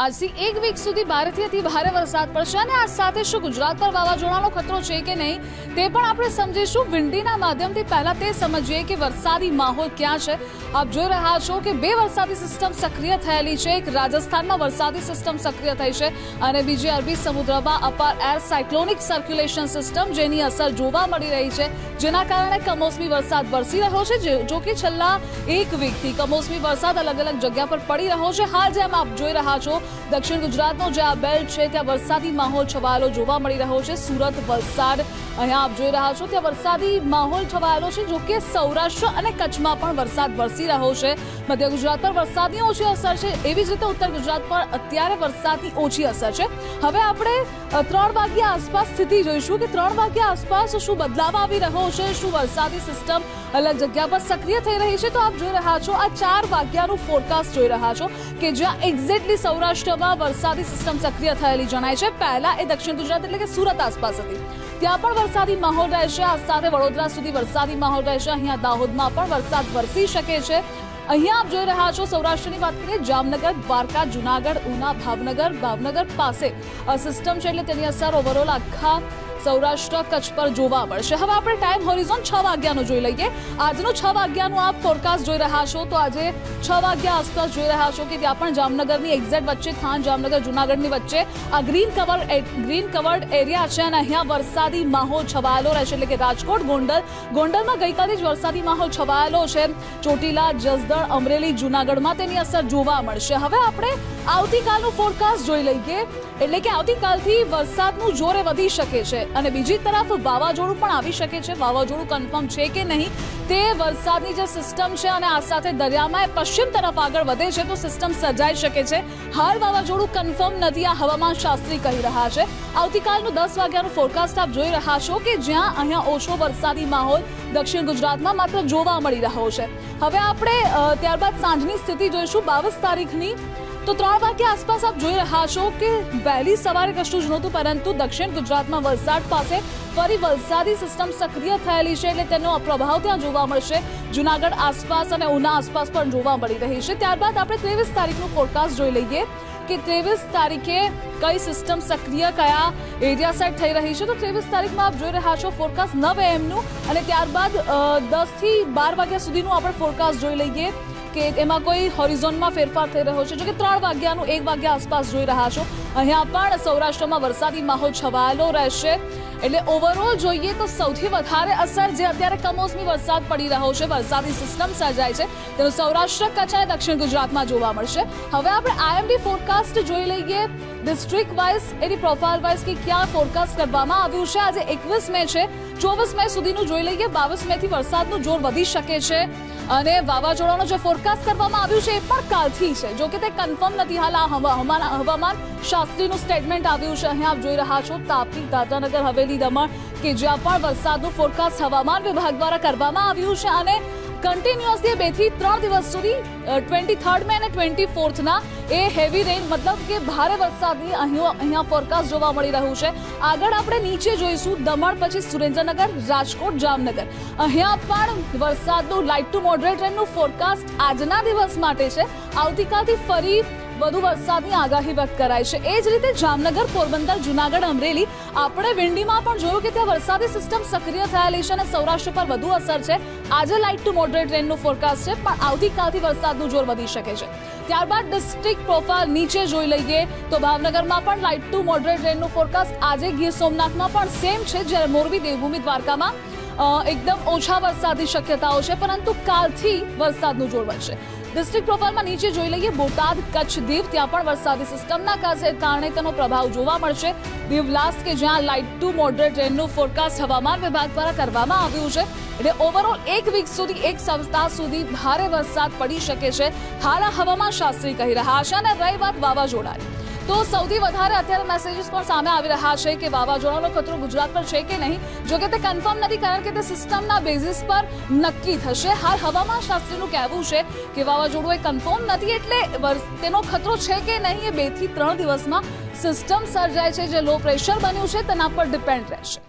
આજથી એક વીક સુધી ભારેથી ભારે વરસાદ પડશે અને આ સાથે શું ગુજરાત પર વાવાઝોડાનો ખતરો છે કે નહીં, તે પણ આપણે સમજીશું. વિંડીના માધ્યમથી પહેલા તે સમજીએ કે વરસાદી માહોલ ક્યાં છે. આપ જોઈ રહ્યા છો કે બે વરસાદી સિસ્ટમ સક્રિય થયેલી છે. એક રાજસ્થાનમાં વરસાદી સિસ્ટમ સક્રિય થઈ છે અને બીજી અરબી સમુદ્રમાં અપાર એર સાયક્લોનિક સર્ક્યુલેશન સિસ્ટમ જેની અસર જોવા મળી રહી છે, જેના કારણે કમોસમી વરસાદ વરસી રહ્યો છે, જો કે છેલ્લા એક વીકથી કમોસમી વરસાદ અલગ અલગ જગ્યા પર પડી રહ્યો છે. હાલ જેમ આપ જોઈ રહ્યા છો દક્ષિણ ગુજરાતનો જે આ બેલ્ટ છે, ત્યાં વરસાદી માહોલ છવાયેલો જોવા મળી રહ્યો છે. સુરત વલસાડ, અહીંયા આપ જોઈ રહ્યા છો, ત્યાં વરસાદી માહોલ છવાયેલો છે, જો કે સૌરાષ્ટ્ર અને કચ્છમાં પણ વરસાદ વરસી રહ્યો છે. મધ્ય ગુજરાત પર વરસાદની ઓછી અસર છે, એવી જ રીતે ઉત્તર ગુજરાત પર અત્યારે વરસાદની ઓછી અસર છે. હવે આપણે ત્રણ વાગ્યા આસપાસ સ્થિતિ જોઈશું કે ત્રણ વાગ્યા આસપાસ શું બદલાવ આવી રહ્યો છે, શું વરસાદી સિસ્ટમ અલગ જગ્યા પર સક્રિય થઈ રહી છે? તો આપ જોઈ રહ્યા છો, આ ચાર વાગ્યાનું ફોરકાસ્ટ જોઈ રહ્યા છો કે જ્યાં એક્ઝેક્ટલી સૌરાષ્ટ્રમાં વરસાદી સિસ્ટમ સક્રિય થયેલી જણાય છે. પહેલા એ દક્ષિણ ગુજરાત એટલે કે સુરત આસપાસ હતી. ત્યાં પણ વરસાદી માહોલ રહેશે આ સાથે વડોદરા સુધી વરસાદી માહોલ રહેશે અહીંયા દાહોદમાં પણ વરસાદ વરસી શકે છે. અહીંયા આપ જોઈ રહ્યા છો, સૌરાષ્ટ્રની વાત કરીએ, જામનગર, દ્વારકા, જુનાગઢ, ઉના, ભાવનગર ભાવનગર પાસે આ સિસ્ટમ છે એટલે તેની અસર ઓવરઓલ આખા સૌરાષ્ટ્ર કચ્છ પર જોવા મળશે. હવે આપણે ટાઈમ હોરિઝોન છ વાગ્યાનું જોઈ લઈએ. આજનું છ વાગ્યાનું આપ ફોરકાસ્ટ જોઈ રહ્યા છો તો આજે છ વાગ્યા આસપાસ જોઈ રહ્યા છો કે ત્યાં પણ જામનગરની એક્ઝેક્ટ વચ્ચે થાન, જામનગર, જુનાગઢની વચ્ચે આ green cover green covered area છે અને અહીંયા વરસાદી માહોલ છવાયેલો રહેશે. એટલે કે રાજકોટ, ગોંડલ, ગોંડલમાં ગઈકાલે જ વરસાદી માહોલ છવાયેલો છે. ચોટીલા, જસદણ, અમરેલી, જુનાગઢમાં તેની અસર જોવા મળશે. હવે આપણે આવતીકાલનું ફોરકાસ્ટ જોઈ લઈએ. એટલે કે આવતીકાલથી વરસાદનું જોરે વધી શકે છે. અને બીજી તરફ વાવાઝોડું પણ આવી શકે છે. વાવાઝોડું કન્ફર્મ છે કે નહીં તે વરસાદની જે સિસ્ટમ છે અને આ સાથે દરિયામાં પશ્ચિમ તરફ આગળ વધે છે તો સિસ્ટમ સર્જાઈ શકે છે. હાલ વાવાઝોડું કન્ફર્મ નથી. આ હવામાન શાસ્ત્રી કહી રહ્યા છે. આવતીકાલનું દસ વાગ્યાનું ફોરકાસ્ટ આપ જોઈ રહ્યા છો કે જ્યાં અહીંયા ઓછો વરસાદી માહોલ દક્ષિણ ગુજરાતમાં માત્ર જોવા મળી રહ્યો છે. હવે આપણે ત્યારબાદ સાંજની સ્થિતિ જોઈશું. બાવીસ તારીખની તો ત્રણ વાગ્યા આસપાસ આપ જોઈ રહ્યા છો કે વહેલી સવારે કશું જ નહોતું, પરંતુ દક્ષિણ ગુજરાતમાં વલસાડ પાસે ફરી વલસાદી સિસ્ટમ સક્રિય થયેલી છે એટલે તેનો પ્રભાવ ત્યાં જોવા મળશે. જુનાગઢ આસપાસ અને ઉના આસપાસ પણ જોવા મળી રહી છે. ત્યારબાદ આપણે ત્રેવીસ તારીખનું ફોરકાસ્ટ જોઈ લઈએ કે ત્રેવીસ તારીખે કઈ સિસ્ટમ સક્રિય કયા એરિયા સાઇડ થઈ રહી છે. તો ત્રેવીસ તારીખમાં આપ જોઈ રહ્યા છો ફોરકાસ્ટ નવ એમનું અને ત્યારબાદ દસથી બાર વાગ્યા સુધીનું આપણે ફોરકાસ્ટ જોઈ લઈએ. કે એમાં કોઈ હોરિઝોનમાં ફેરફાર થઈ રહ્યો છે? જો કે ત્રણ વાગ્યાનું, એક વાગ્યા આસપાસ જોઈ રહ્યા છો. અહીંયા પણ સૌરાષ્ટ્રમાં વરસાદી માહોલ છવાયેલો રહેશે. એટલે ઓવરઓલ જોઈએ તો સૌથી વધારે અસર જે અત્યારે કમોસમી વરસાદ પડી રહ્યો છે, વરસાદી સિસ્ટમ સર્જાય છે, તેનું સૌરાષ્ટ્ર કચ્છ અને દક્ષિણ ગુજરાતમાં જોવા મળશે. હવે આપણે આઈએમડી ફોરકાસ્ટ જોઈ લઈએ. ડિસ્ટ્રિક્ટ વાઇઝ એની પ્રોફાઇલ વાઇઝ કે ક્યાં ફોરકાસ્ટ કરવામાં આવ્યું છે? આજે એકવીસ મે છે. ચોવીસ મે સુધીનું જોઈ લઈએ. બાવીસ મે થી વરસાદનું જોર વધી શકે છે અને વાવાઝોડાનો જે ફોરકાસ્ટ કરવામાં આવ્યું છે એ પણ કાલથી છે. જો કે તે કન્ફર્મ નથી, હાલ આ હવામાન શાસ્ત્રીનું સ્ટેટમેન્ટ આવ્યું છે. અહીંયા આપ જોઈ રહ્યા છો, તાપી, દાદરાનગર, હવેલી, દમણ, કે જ્યાં પણ વરસાદનું ફોરકાસ્ટ હવામાન વિભાગ દ્વારા કરવામાં આવ્યું છે અને કન્ટિન્યુઅસલી બેથી ત્રણ દિવસ સુધી ટ્વેન્ટી થર્ડ મે અને ટ્વેન્ટી ફોર્થના એ હેવી રેન મતલબ કે ભારે વરસાદની અહીં અહીંયા ફોરકાસ્ટ જોવા મળી રહ્યું છે. આગળ આપણે નીચે જોઈશું દમણ, પછી સુરેન્દ્રનગર, રાજકોટ, જામનગર. અહીંયા પણ વરસાદનું લાઇટ ટુ મોડરેટ રેનનું ફોરકાસ્ટ આજના દિવસ માટે છે. આવતીકાલથી ફરી વધુ વરસાદની આગાહી વ્યક્ત કરાઈ છે. એ જ રીતે જામનગર, પોરબંદર, જુનાગઢ, અમરેલી આપણે વિંડીમાં પણ જોયું કે ત્યાં વરસાદી સિસ્ટમ સક્રિય થયેલી છે અને સૌરાષ્ટ્ર પર વધુ અસર છે. આજે લાઇટ ટુ મોડરેટ રેનનું ફોરકાસ્ટ છે, પણ આવતીકાલથી વરસાદનું જોર વધી શકે છે. ત્યારબાદ ડિસ્ટ્રિક્ટ પ્રોફાઇલ નીચે જોઈ લઈએ તો ભાવનગરમાં પણ લાઇટ ટુ મોડરેટ રેનનું ફોરકાસ્ટ આજે ગીર સોમનાથમાં પણ સેમ છે, જ્યારે મોરબી, દેવભૂમિ, દ્વારકામાં એકદમ ઓછા વરસાદની શક્યતાઓ છે, પરંતુ કાલથી વરસાદનું જોર વધશે. ડિસ્ટ્રિક્ટ પ્રોફાઇલમાં નીચે જોઈ લઈએ, બોટાદ કચ્છ દીવ, ત્યાં પણ વરસાદી સિસ્ટમના કારણે તેનો પ્રભાવ જોવા મળશે. દીવ લાસ્ટ કે જ્યાં લાઇટ ટુ મોડરેટ રેનનું ફોરકાસ્ટ હવામાન વિભાગ દ્વારા કરવામાં આવ્યું છે. એટલે ઓવરઓલ એક વીક સુધી એક સપ્તાહ સુધી ભારે વરસાદ પડી શકે છે. હાલ હવામાન શાસ્ત્રી કહી રહ્યા છે અને રહી વાત વાવાઝોડાની. તો સૌથી વધારે અત્યારે મેસેજીસ પણ સામે આવી રહ્યા છે કે વાવાઝોડાનો ખતરો ગુજરાત પર છે કે નહીં? જો કે તે કન્ફર્મ નથી, કારણ કે તે સિસ્ટમના બેઝિસ પર નક્કી થશે. હાલ હવામાન શાસ્ત્રીનું કહેવું છે કે વાવાઝોડું એ કન્ફર્મ નથી, એટલે તેનો ખતરો છે કે નહીં એ બેથી ત્રણ દિવસમાં સિસ્ટમ સર્જાય છે. જે લો પ્રેશર બન્યું છે, તેના પર ડિપેન્ડ રહેશે.